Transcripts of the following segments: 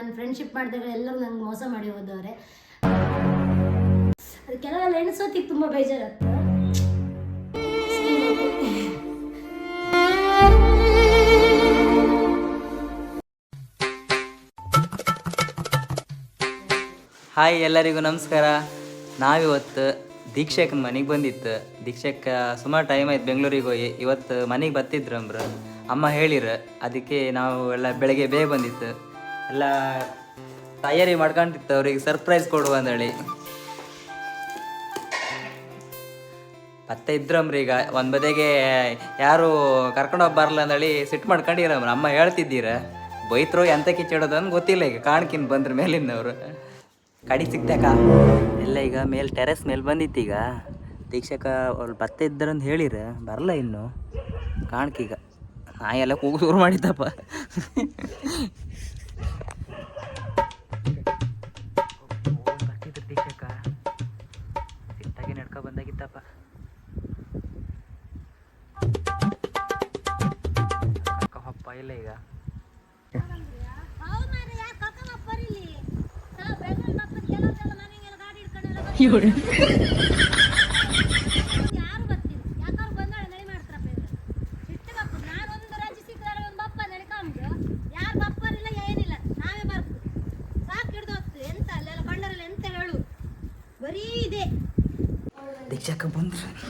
ನಾನು ಫ್ರೆಂಡ್ಶಿಪ್ ಮಾಡಿದಾಗ ಎಲ್ಲರೂ ನಂಗೆ ಮೋಸ ಮಾಡಿ ಹೋದವ್ರೆ. ಅದು ಕೆಲವೆಲ್ಲ ಎಣಿಸೋತಿಗೆ ತುಂಬ ಬೇಜಾರಾಗ್ತದೆ ಹಾಯ್ ಎಲ್ಲರಿಗೂ ನಮಸ್ಕಾರ. ನಾವಿವತ್ತು ದೀಕ್ಷಕನ ಮನೆಗೆ ಬಂದಿತ್ತು. ದೀಕ್ಷಕ ಸುಮಾರು ಟೈಮ್ ಆಯ್ತು ಬೆಂಗಳೂರಿಗೆ ಹೋಗಿ. ಇವತ್ತು ಮನೆಗೆ ಬರ್ತಿದ್ರು ಅಂಬ್ರ. ಅಮ್ಮ ಹೇಳಿರ, ಅದಕ್ಕೆ ನಾವು ಎಲ್ಲ ಬೆಳಗ್ಗೆ ಬೇಗ ಬಂದಿತ್ತು. ಎಲ್ಲ ತಯಾರಿ ಮಾಡ್ಕೊಂಡಿತ್ತು ಅವ್ರಿಗೆ ಸರ್ಪ್ರೈಸ್ ಕೊಡುವ ಅಂದೇಳಿ ಮತ್ತೆ ಇದ್ರಮ್ರಿ ಈಗ ಒಂದು ಬದಿಗೆ ಯಾರು ಕರ್ಕೊಂಡು ಬರಲ್ಲ ಅಂದೇಳಿ ಸಿಟ್ಟು ಮಾಡ್ಕೊಂಡಿರಮ್ರ ಅಮ್ಮ ಹೇಳ್ತಿದ್ದೀರ, ಬೈತ್ರೋ ಎಂತ ಕಿಚ್ಚಿಡೋದು ಅಂತ ಗೊತ್ತಿಲ್ಲ ಈಗ, ಕಾಣ್ಕಿನ್ ಬಂದ್ರ ಮೇಲಿನವ್ರು ಕಡಿ ಸಿಕ್ತಾಕ ಎಲ್ಲ ಈಗ ಮೇಲ್ ಟೆರೆಸ್ ಮೇಲೆ ಬಂದಿತ್ತು ಈಗ. ದೀಕ್ಷಕ ಅವ್ರು ಇದ್ದರು ಇದ್ದಾರಂತ ಹೇಳಿರ ಬರಲ್ಲ ಇನ್ನು? ಕಾಣ್ಕೀಗ. ನಾ ಎಲ್ಲ ಕೂಗು ಶುರು ಮಾಡಿದ್ದಪ್ಪ. ಹೇಳು. ಬರೀ ಇದೆ. ದೀಕ್ಷಕ ಬಂದ್ರು.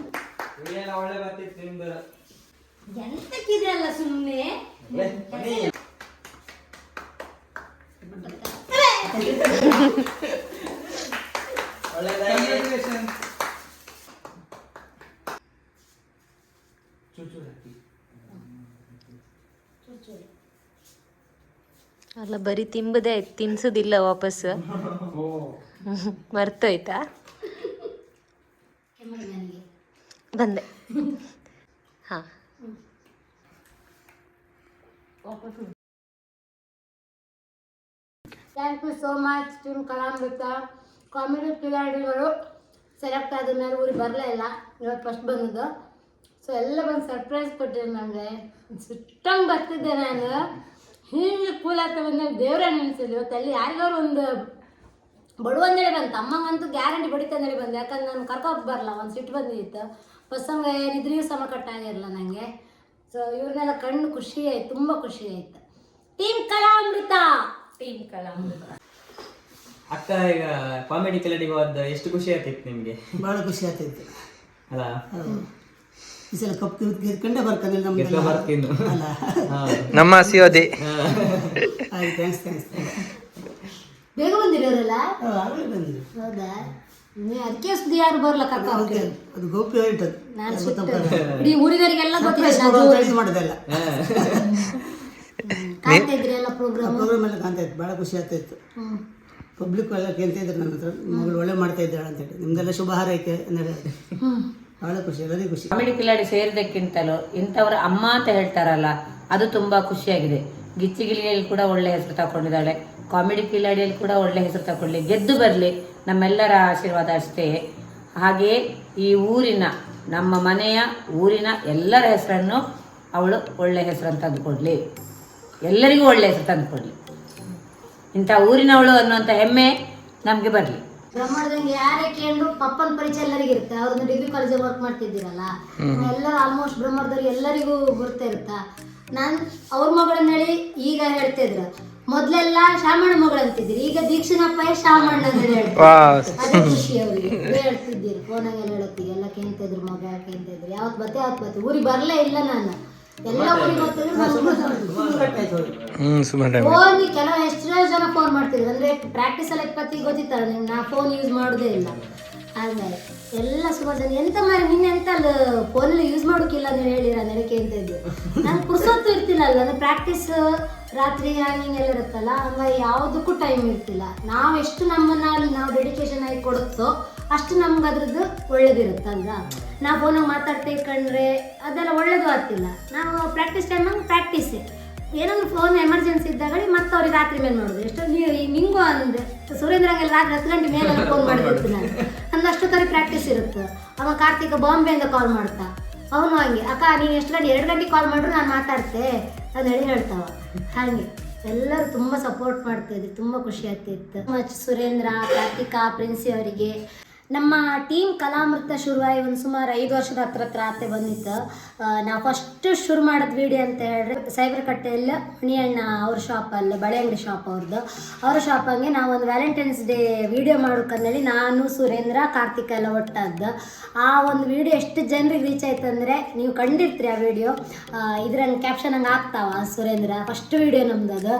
ಎಲ್ಲ ಒಳ್ಳೆ ಬರ್ತಿತ್ತು ನಿಮ್ದು? ಎಂತಕ್ಕಿದ್ರಲ್ಲ ಸುಮ್ಮನೆ ಅಲ್ಲ ಬರಿ ತಿಂಬದೇ ಆಯ್ತು. ತಿನ್ಸೋದಿಲ್ಲ ವಾಪಸ್ ಮರ್ತೋಯ್ತಾ? ಬಂದೆ. ಹಾ. Thank you so much team Kalamruta comedy Khiladigalu select ಆದ ಮೇಲೆ ಊರಿಗೆ ಬರಲೇ ಇಲ್ಲ. ಇವತ್ತು ಫಸ್ಟ್ ಬಂದಿದ್ದು. ಸೊ ಎಲ್ಲ ಬಂದು ಸರ್ಪ್ರೈಸ್ ಕೊಟ್ಟಿದ್ರು ನನಗೆ. ಸುಟ್ಟಂಗೆ ಬರ್ತಿದ್ದೆ ನಾನು. ಹೀಗೆ ಕೂಲ್ ಆಗ್ತಾ ಬಂದ. ದೇವರೇ ನೆನೆಸಿದ್ರು. ಇವತ್ತು ಅಲ್ಲಿ ಯಾರಿಗಾರು ಒಂದು ಬಡವಂದೇಳಿ ಬಂತು. ಅಮ್ಮಂಗಂತೂ ಗ್ಯಾರಂಟಿ ಬಡಿತಂದೇಳಿ ಬಂದು. ಯಾಕಂದ್ರೆ ನಾನು ಕರ್ಕೊಂಡು ಬರಲ್ಲ ಒಂದು ಸಿಟ್ಟು ಬಂದಿತ್ತು. ಬಸ್ಸಂಗ ಏನಿದ್ರೂ ಸಮ ಕಟ್ಟಾಗಿರಲ್ಲ ನನಗೆ ಸೊ ಇವ್ರನ್ನೆಲ್ಲ ಕಣ್ಣು ಖುಷಿ ಆಯ್ತು ತುಂಬ ಖುಷಿ ಆಯ್ತು. ಟೀಮ್ ಕಲಾಮೃತ! ಟೀಮ್ ಕಲಾಮೃತ. ಅಕ್ಕ ಈಗ ಕಾಮಿಡಿ ಕಲಡಿಗೆ ಹೋದ ಎಷ್ಟು ಖುಷಿ ಆಗ್ತಿತ್ತು ನಿಮಗೆ? ಭಾಳ ಖುಷಿ ಆಗ್ತಿತ್ತು. ಅಲ್ಲ? ಈ ಸಲ ಕಪ್ ಗೆದ್ಕೊಂಡೇ ಬರ್ತಾನೆ ಬರ್ತೀನಿ. ಅಲ್ಲ. ನಮ್ಮ ಸಿಯೋದಿ. ಆಯ್ತು ಥ್ಯಾಂಕ್ಸ್ ಥ್ಯಾಂಕ್ಸ್ ಬೇಗ ಬಂದಿರೋರಲ್ಲ? ಆಗಲೇ ಹೌದಾ? ನೀ ಅದಕ್ಕೆ ಸುದ್ದಿ ಯಾರು ಬರಲ್ಲ ಕರ್ಕ ಅದು ಗೌಪ್ಯ ಇಟ್ಟದು ನಾನು ಸುಟ್ಟು ಇಡೀ ಊರಿನವರಿಗೆಲ್ಲ ಗೊತ್ತಿದೆ ಟ್ರೈ ಮಾಡೋದಲ್ಲ ಕಾಣ್ತಾ ಇದ್ರಿ ಎಲ್ಲ ಪ್ರೋಗ್ರಾಮ್ ಪ್ರೋಗ್ರಾಮ್ ಎಲ್ಲ ಕಾಣ್ತಾ ಇತ್ತು. ಭಾಳ ಖುಷಿ ಆಗ್ತಾಯಿತ್ತು ಪಬ್ಲಿಕ್ ಎಲ್ಲ ಕೇಳ್ತಾ ಇದ್ರು ನನ್ನ ಹತ್ರ. ಮಗಳು ಒಳ್ಳೆ ಮಾಡ್ತಾ ಇದ್ದಾಳೆ ಅಂತೇಳಿ ನಿಮ್ದೆಲ್ಲ ಶುಭ ಹಾರೈಕೆ ಐತೆ ಹೇಳಿ. ಭಾಳ ಖುಷಿ ಎಲ್ಲರಿಗೂ ಖುಷಿ. ಕಾಮಿಡಿ ಕಿಲಾಡಿ ಸೇರಿದಕ್ಕಿಂತಲೂ ಇಂಥವ್ರ ಅಮ್ಮ ಅಂತ ಹೇಳ್ತಾರಲ್ಲ ಅದು ತುಂಬಾ ಖುಷಿಯಾಗಿದೆ. ಗಿಚ್ಚಿಗಿಲಿಯಲ್ಲಿ ಕೂಡ ಒಳ್ಳೆ ಹೆಸರು ತಗೊಂಡಿದ್ದಾಳೆ ಕಾಮಿಡಿ ಕಿಲಾಡಿಯಲ್ಲಿ ಕೂಡ ಒಳ್ಳೆ ಹೆಸರು ತಗೊಳ್ಳಿ ಗೆದ್ದು ಬರಲಿ ನಮ್ಮೆಲ್ಲರ ಆಶೀರ್ವಾದ ಅಷ್ಟೇ. ಹಾಗೆಯೇ ಈ ಊರಿನ ನಮ್ಮ ಮನೆಯ ಊರಿನ ಎಲ್ಲರ ಹೆಸರನ್ನು ಅವಳು ಒಳ್ಳೆ ಹೆಸರನ್ನು ತಂದುಕೊಡ್ಲಿ ಎಲ್ಲರಿಗೂ ಒಳ್ಳೆ ಹೆಸರು ತಂದುಕೊಡ್ಲಿ. ಇಂಥ ಊರಿನವಳು ಅನ್ನುವಂಥ ಹೆಮ್ಮೆ ನಮಗೆ ಬರಲಿ. ಬ್ರಹ್ಮಾಂಡದಂಗೆ ಯಾರೇ ಕೇಂದ್ರು ಪಪ್ಪನ ಪರಿಚಯ ಎಲ್ಲರಿಗೂ ಇರುತ್ತೆ. ಅವ್ರನ್ನ ಡಿಗ್ರಿ ಕಾಲೇಜಲ್ಲಿ ವರ್ಕ್ ಮಾಡ್ತಿದ್ದೀರಲ್ಲ ಎಲ್ಲರೂ ಆಲ್ಮೋಸ್ಟ್ ಬ್ರಹ್ಮಾಂಡದವ್ರಿಗೆ ಎಲ್ಲರಿಗೂ ಬರ್ತಾ ಇರುತ್ತಾ? ನಾನು ಅವ್ರ ಮಗಳನ್ನ ಹೇಳಿ ಈಗ ಹೇಳ್ತಿದ್ರು ಮೊದ್ಲೆಲ್ಲ ಶಾಮಣ್ಣ ಮಗಳು ಅಂತಿದ್ದೀರಿ. ಈಗ ದೀಕ್ಷಣಪ್ಪ ಶಾಮಣ್ಣ ಅಂತ ಹೇಳಿ ಹೇಳ್ತಾರೆ. ಖುಷಿ ಅವರಿಗೆ. ಹೇಳ್ತಿದ್ದೀರಿ ಫೋನಾಗೆಲ್ಲ ಹೇಳತ್ತೀರಿ ಎಲ್ಲ ಇದ್ರು ಮಗ ಇದ್ರು ಯಾವತ್ತು ಬತ್ತೆ ಯಾವತ್ ಬತ್ತೆ. ಊರಿಗೆ ಬರಲೇ ಇಲ್ಲ ನಾನು. ಎಲ್ಲ ಊರಿಗೆ ಫೋನ್ ಕೆಲವು ಎಷ್ಟೋ ಜನ ಫೋನ್ ಮಾಡ್ತಿದ್ರು. ಅಂದ್ರೆ ಪ್ರಾಕ್ಟೀಸ್ ಎಲ್ಲ ಇಪ್ಪತ್ತಿಗೆ ಗೊತ್ತಿತ್ತಲ್ಲ ನಿಮ್ಗೆ? ನಾ ಫೋನ್ ಯೂಸ್ ಮಾಡೋದೇ ಇಲ್ಲ. ಆದ್ಮೇಲೆ ಎಲ್ಲ ಸುಮಾರು ಜನ ಎಂತ ಮಾರಿ ನಿನ್ನೆ ಎಂತ ಅಲ್ಲ ಫೋನಲ್ಲಿ ಯೂಸ್ ಮಾಡೋಕ್ಕಿಲ್ಲ ಅಂತ ಹೇಳಿರ ನೆನಕೆ ಅಂತ ಇದ್ದು. ನಾನು ಪುರ್ಸೊತ್ತು ಇರ್ತಿಲ್ಲ ಅಲ್ಲ. ಅಂದ್ರೆ ಪ್ರಾಕ್ಟೀಸ್ ರಾತ್ರಿ ಹ್ಯಾಂಗಿಂಗ್ ಎಲ್ಲ ಇರುತ್ತಲ್ಲ ಹಂಗಾಗಿ ಯಾವುದಕ್ಕೂ ಟೈಮ್ ಇರ್ತಿಲ್ಲ. ನಾವು ಎಷ್ಟು ನಮ್ಮನ್ನ ಅಲ್ಲಿ ನಾವು ಡೆಡಿಕೇಶನ್ ಆಗಿ ಕೊಡುತ್ತೋ ಅಷ್ಟು ನಮ್ಗೆ ಅದ್ರದ್ದು ಒಳ್ಳೇದಿರುತ್ತಲ್ವಾ? ನಾವು ಫೋನಾಗ ಮಾತಾಡ್ತೇ ಕಂಡ್ರೆ ಅದೆಲ್ಲ ಒಳ್ಳೇದು ಆಗ್ತಿಲ್ಲ. ನಾವು ಪ್ರಾಕ್ಟೀಸ್ ಟೈಮಾಗ ಪ್ರಾಕ್ಟೀಸೇ ಏನಾದರೂ ಫೋನ್ ಎಮರ್ಜೆನ್ಸಿ ಇದ್ದಾಗ ಮತ್ತೆ ಅವ್ರಿಗೆ ರಾತ್ರಿ ಮೇಲೆ ನೋಡೋದು. ಎಷ್ಟು ನೀವು ನಿಂಗೂ ಅಂದೆ. ಸುರೇಂದ್ರಂಗೆಲ್ಲ ರಾತ್ರಿ ಹತ್ತು ಗಂಟೆ ಮೇಲೆ ಫೋನ್ ಮಾಡಿಬಿಡ್ತೀನಿ ನಾನು. ಅಷ್ಟು ಕರೆ ಪ್ರಾಕ್ಟೀಸ್ ಇರುತ್ತೆ. ಅವ ಕಾರ್ತಿಕ ಬಾಂಬೆಯಿಂದ ಕಾಲ್ ಮಾಡ್ತಾ. ಅವನು ಹಂಗೆ, ಅಕ್ಕ, ನೀನು ಎಷ್ಟು ಗಂಟೆ, ಎರಡು ಗಂಟೆ ಕಾಲ್ ಮಾಡ್ರು, ನಾನು ಮಾತಾಡ್ತೆ. ಅಂತ ಹೇಳಿ ಹೇಳ್ತಾವ. ಹಾಗೆ, ಎಲ್ಲರೂ ತುಂಬ ಸಪೋರ್ಟ್ ಮಾಡ್ತಿದ್ರು ತುಂಬ ಖುಷಿ ಆಗ್ತಿತ್ತು ಮಚ್ ಸುರೇಂದ್ರ, ಕಾರ್ತಿಕಾ, ಪ್ರಿನ್ಸಿ ಅವರಿಗೆ. ನಮ್ಮ ಟೀಮ್ ಕಲಾಮೃತ ಶುರುವಾಗಿ ಒಂದು ಸುಮಾರು ಐದು ವರ್ಷದ ಹತ್ರ ಹತ್ರ ಆತೆ ಬಂದಿತ್ತು. ನಾವು ಫಸ್ಟ್ ಶುರು ಮಾಡಿದ ವಿಡಿಯೋ ಅಂತ ಹೇಳಿದ್ರೆ ಸೈಬರ್ ಕಟ್ಟೆಯಲ್ಲಿ ಮಣಿಯಣ್ಣ ಅವ್ರ ಶಾಪಲ್ಲಿ ಬಳೆ ಅಂಗಡಿ ಶಾಪ್ ಅವ್ರದ್ದು ಅವ್ರ ಶಾಪಂಗೆ ನಾವು ಒಂದು ವ್ಯಾಲೆಂಟೈನ್ಸ್ ಡೇ ವಿಡಿಯೋ ಮಾಡೋಕಂದೇಳಿ ನಾನು, ಸುರೇಂದ್ರ, ಕಾರ್ತಿಕ ಎಲ್ಲ ಒಟ್ಟಾದ್ದು. ಆ ಒಂದು ವಿಡಿಯೋ ಎಷ್ಟು ಜನರಿಗೆ ರೀಚ್ ಆಯ್ತು ಅಂದರೆ ನೀವು ಕಂಡಿರ್ತೀರಿ ಆ ವಿಡಿಯೋ ಇದ್ರಂಗೆ ಕ್ಯಾಪ್ಷನ್ ಹಂಗೆ ಆಗ್ತಾವ ಸುರೇಂದ್ರ ಫಸ್ಟ್ ವಿಡಿಯೋ ನಮ್ದು ಅದು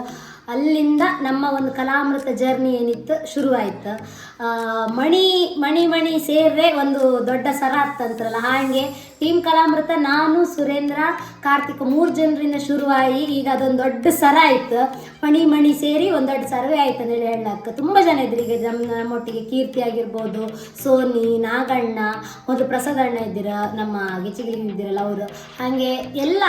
ಅಲ್ಲಿಂದ ನಮ್ಮ ಒಂದು ಕಲಾಮೃತ ಜರ್ನಿ ಏನಿತ್ತು, ಶುರುವಾಯಿತು. ಮಣಿ ಮಣಿ ಮಣಿ ಸೇರ್ರೆ ಒಂದು ದೊಡ್ಡ ಸರ ಆಗ್ತಂತ್ರಲ್ಲ, ಹಾಗೆ ಟೀಮ್ ಕಲಾಮೃತ, ನಾನು, ಸುರೇಂದ್ರ, ಕಾರ್ತಿಕ್ ಮೂರು ಜನರಿಂದ ಶುರುವಾಗಿ ಈಗ ಅದೊಂದು ದೊಡ್ಡ ಸರ ಆಯ್ತು. ಮಣಿ ಮಣಿ ಸೇರಿ ಒಂದು ದೊಡ್ಡ ಸರ್ವೆ ಆಯ್ತು ಅಂತ ಹೇಳಿ ಹೇಳಕ್ಕೆ ತುಂಬ ಜನ ಇದ್ರು ಈಗ ನಮ್ಮ ನಮ್ಮೊಟ್ಟಿಗೆ ಕೀರ್ತಿ ಆಗಿರ್ಬೋದು, ಸೋನಿ, ನಾಗಣ್ಣ, ಮೊದಲು ಪ್ರಸಾದ್ ಅಣ್ಣ ಇದ್ದೀರ, ನಮ್ಮ ಗಿಚಿಗಿಲಿ ಇದ್ದೀರಲ್ಲ ಅವರು. ಹಾಗೆ ಎಲ್ಲ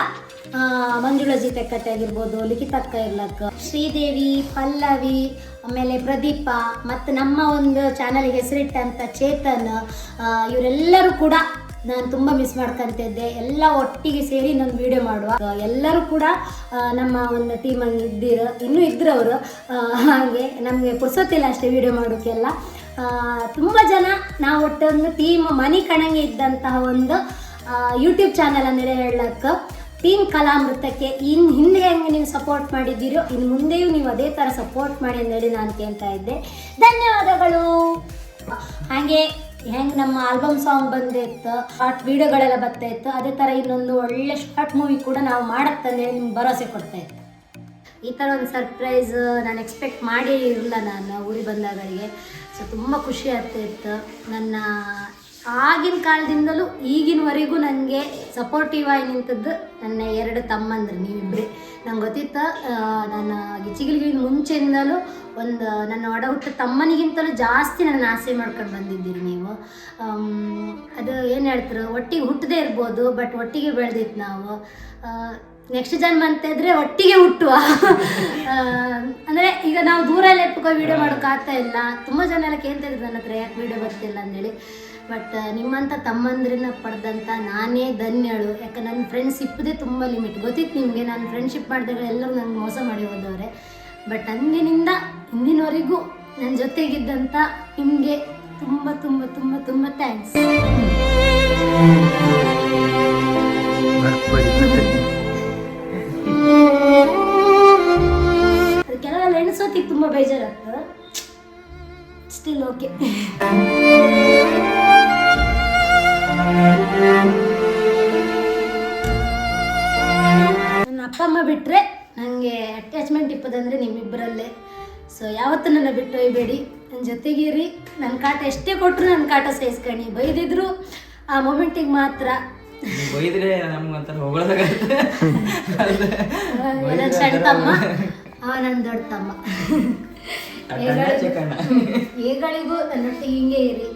ಮಂಜುಳಾ ಕಟ್ಟೆ ತೆಕ್ಕಟ್ಟೆ ಆಗಿರ್ಬೋದು ಲಿಖಿತಕ್ಕ ಇರ್ಲಕ್ಕ, ಶ್ರೀದೇವಿ, ಪಲ್ಲವಿ ಆಮೇಲೆ ಪ್ರದೀಪ ಮತ್ತು ನಮ್ಮ ಒಂದು ಚಾನಲ್ಗೆ ಹೆಸರಿಟ್ಟಂಥ ಚೇತನ್ ಇವರೆಲ್ಲರೂ ಕೂಡ ನಾನು ತುಂಬ ಮಿಸ್ ಮಾಡ್ಕೊಂತಿದ್ದೆ. ಎಲ್ಲ ಒಟ್ಟಿಗೆ ಸೇರಿ ಇನ್ನೊಂದು ವಿಡಿಯೋ ಮಾಡುವ. ಎಲ್ಲರೂ ಕೂಡ ನಮ್ಮ ಒಂದು ಟೀಮಲ್ಲಿ ಇದ್ದೀರು ಇನ್ನೂ ಇದ್ರು ಅವರು ಹಾಗೆ ನಮಗೆ ಪುರ್ಸೊತ್ತಿಲ್ಲ ಅಷ್ಟೇ ವಿಡಿಯೋ ಮಾಡೋಕ್ಕೆಲ್ಲ ತುಂಬ ಜನ ನಾವು ಒಟ್ಟೊಂದು ಟೀಮ್ ಮನಿ ಕಣಂಗೆ ಇದ್ದಂತಹ ಒಂದು ಯೂಟ್ಯೂಬ್ ಚಾನಲ್ ಅಂದರೆ ಹೇಳಕ್ಕೆ ಟೀಮ್ ಕಲಾಮೃತಕ್ಕೆ ಇನ್ನು ಹಿಂದೆ ಹೆಂಗೆ ನೀವು ಸಪೋರ್ಟ್ ಮಾಡಿದ್ದೀರೋ ಇನ್ನು ಮುಂದೆಯೂ ನೀವು ಅದೇ ಥರ ಸಪೋರ್ಟ್ ಮಾಡಿ ಅಂತೇಳಿ ನಾನು ಕೇಳ್ತಾ ಇದ್ದೆ. ಧನ್ಯವಾದಗಳು. ಹಾಗೆ ಹೆಂಗೆ ನಮ್ಮ ಆಲ್ಬಮ್ ಸಾಂಗ್ ಬಂದಿತ್ತು ಶಾರ್ಟ್ ವಿಡಿಯೋಗಳೆಲ್ಲ ಬರ್ತಾ ಇತ್ತು, ಅದೇ ಥರ ಇನ್ನೊಂದು ಒಳ್ಳೆ ಶಾರ್ಟ್ ಮೂವಿ ಕೂಡ ನಾವು ಮಾಡತ್ತಂದೇಳಿ ನಿಮ್ಗೆ ಭರವಸೆ ಕೊಡ್ತಾ ಇತ್ತು ಈ ಥರ ಒಂದು ಸರ್ಪ್ರೈಸ್ ನಾನು ಎಕ್ಸ್ಪೆಕ್ಟ್ ಮಾಡೇ ಇರಲಿಲ್ಲ ನಾನು ಊರಿಗೆ ಬಂದಾಗಳಿಗೆ ಸೊ ತುಂಬ ಖುಷಿ ಆಗ್ತಾಯಿತ್ತು ನನ್ನ ಆಗಿನ ಕಾಲದಿಂದಲೂ ಈಗಿನವರೆಗೂ ನನಗೆ ಸಪೋರ್ಟಿವ್ ಆಗಿ ನಿಂತದ್ದು ನನ್ನ ಎರಡು ತಮ್ಮಂದ್ರೆ ನೀವಿಬ್ಬರೇ ನಂಗೆ ಗೊತ್ತಿತ್ತು ನಾನು ನನ್ನ ಗಿಚಿಗಿಲಿಗಿನ ಮುಂಚೆಯಿಂದಲೂ ಒಂದು ನನ್ನ ಒಡ ಹುಟ್ಟ ತಮ್ಮನಿಗಿಂತಲೂ ಜಾಸ್ತಿ ನನ್ನ ಆಸೆ ಮಾಡ್ಕೊಂಡು ಬಂದಿದ್ದೀರಿ ನೀವು. ಅದು ಏನು ಹೇಳ್ತಾರೆ ಒಟ್ಟಿಗೆ ಹುಟ್ಟದೇ ಇರ್ಬೋದು ಬಟ್ ಒಟ್ಟಿಗೆ ಬೆಳೆದಿತ್ತು ನಾವು. ನೆಕ್ಸ್ಟ್ ಜನ್ಮ ಅಂತ ಇದ್ರೆ ಒಟ್ಟಿಗೆ ಹುಟ್ಟುವ. ಅಂದರೆ ಈಗ ನಾವು ದೂರ ಎಲ್ಲ ಇಟ್ಕೊಂಡು ವಿಡಿಯೋ ಮಾಡೋಕ್ಕಾಗ್ತಾ ಇಲ್ಲ. ತುಂಬ ಜನ ಎಲ್ಲ ಕೇಳ್ತಾ ಇದ್ರು ನನ್ನ ಹತ್ರ ಯಾಕೆ ವಿಡಿಯೋ ಬರ್ತಿಲ್ಲ ಅಂದೇಳಿ. ಬಟ್ ನಿಮ್ಮಂಥ ತಮ್ಮಂದ್ರನ್ನ ಪಡೆದಂಥ ನಾನೇ ಧನ್ಯಳು. ಯಾಕೆ ನನ್ನ ಫ್ರೆಂಡ್ಶಿಪ್ದೇ ತುಂಬ ಲಿಮಿಟ್ ಗೊತ್ತಿತ್ತು ನಿಮಗೆ, ನಾನು ಫ್ರೆಂಡ್ಶಿಪ್ ಮಾಡಿದಾಗ ಎಲ್ಲರೂ ನಂಗೆ ಮೋಸ ಮಾಡಿ ಹೋದವ್ರೆ. ಬಟ್ ಅಂದಿನಿಂದ ಇಂದಿನವರೆಗೂ ನನ್ನ ಜೊತೆಗಿದ್ದಂಥ ನಿಮಗೆ ತುಂಬ ತುಂಬ ತುಂಬ ತುಂಬ ಥ್ಯಾಂಕ್ಸ್ ಕೆಲವೆಲ್ಲ ತುಂಬ ಬೇಜಾರಾಗ್ತದೆ. ಸ್ಟಿಲ್ ಓಕೆ ನನ್ನ ಅಪ್ಪ ಅಮ್ಮ ಬಿಟ್ಟರೆ ನನಗೆ ಅಟ್ಯಾಚ್ಮೆಂಟ್ ಇಪ್ಪದಂದ್ರೆ ನಿಮ್ಮಿಬ್ಬರಲ್ಲೇ. ಸೊ ಯಾವತ್ತೂ ನನ್ನ ಬಿಟ್ಟು ಒಯ್ಬೇಡಿ ನನ್ನ ಜೊತೆಗಿರಿ ನನ್ನ ಕಾಟ ಎಷ್ಟೇ ಕೊಟ್ಟರು ನನ್ನ ಕಾಟ ಸಹಿಸ್ಕಣಿ ಬೈದಿದ್ರು ಆ ಮೊಮೆಂಟಿಗೆ ಮಾತ್ರ. ಬೈದ್ರೆ ನನ್ನ ಸಣ್ಣ ತಮ್ಮ. ಅವ ನನ್ನ ದೊಡ್ಡ ತಮ್ಮ. ಈಗಳಿಗೂ ನನ್ನೊಟ್ಟಿಗೆ ಹಿಂಗೆ ಇರಿ.